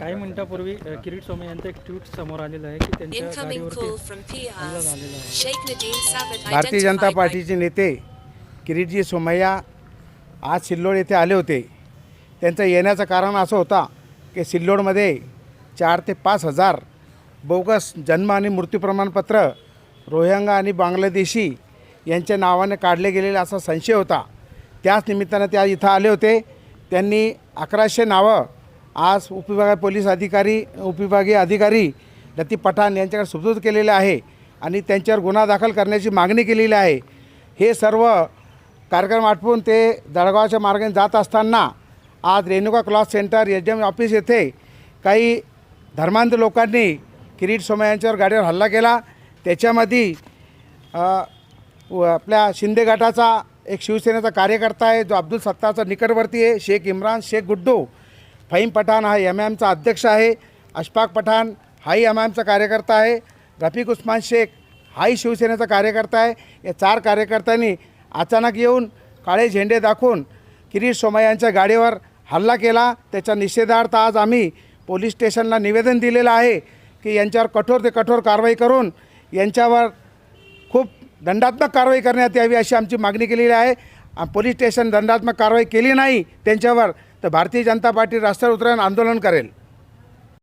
मिनिटापूर्वी अ, किरीट सोमय्या यांचं एक ट्विट समोर आलेलं आहे की त्यांच्या गाडीवरती हल्ला. झालेला आहे. भारतीय जनता पार्टीचे नेते किरीटजी सोमय्या आज सिल्लोड येथे आले होते. त्यांचं येण्याचं कारण असं होता की सिल्लोडमध्ये चार ते पाच हजार बोगस जन्म आणि मृत्यू प्रमाणपत्र रोहिंगा आणि बांगलादेशी यांच्या नावाने काढले गेलेले असा संशय होता. त्याच निमित्तानं ते आज इथं आले होते. त्यांनी अकराशे नावं आज उपविभाग पोलीस अधिकारी उपविभागीय अधिकारी लती पठाण यांच्याकडे सुपूर्द केलेले आहे आणि त्यांच्यावर गुन्हा दाखल करण्याची मागणी केलेली आहे. हे सर्व कार्यक्रम आटपून ते जळगावच्या मार्गाने जात असताना आज Renuka cloth centre H D M office येथे काही धर्मांध लोकांनी किरीट सोमय्या यांच्यावर गाडीवर हल्ला केला. त्याच्यामध्ये व आपल्या शिंदे गटाचा एक शिवसेनेचा कार्यकर्ता आहे जो अब्दुल सत्ताचा निकटवर्ती आहे शेख इम्रान शेख गुड्डू. फहीम पठाण हा एम एमचा अध्यक्ष आहे अशफाक पठाण हाही एम एमचा कार्यकर्ता आहे रफिक उस्मान शेख हाही शिवसेनेचा कार्यकर्ता आहे. या चार कार्यकर्त्यांनी अचानक येऊन काळे झेंडे दाखवून किरीट सोमय्यांच्या गाडीवर हल्ला केला. त्याच्या निषेधार्थ आज आम्ही पोलीस स्टेशनला निवेदन दिलेलं आहे की यांच्यावर कठोर ते कठोर कारवाई करून यांच्यावर खूप दंडात्मक कारवाई करण्यात यावी अशी आमची मागणी केलेली आहे. पोलीस स्टेशन दंडात्मक कारवाई केली नाही त्यांच्यावर तर भारतीय जनता पार्टी रस्त्यावर उतरून आंदोलन करेल.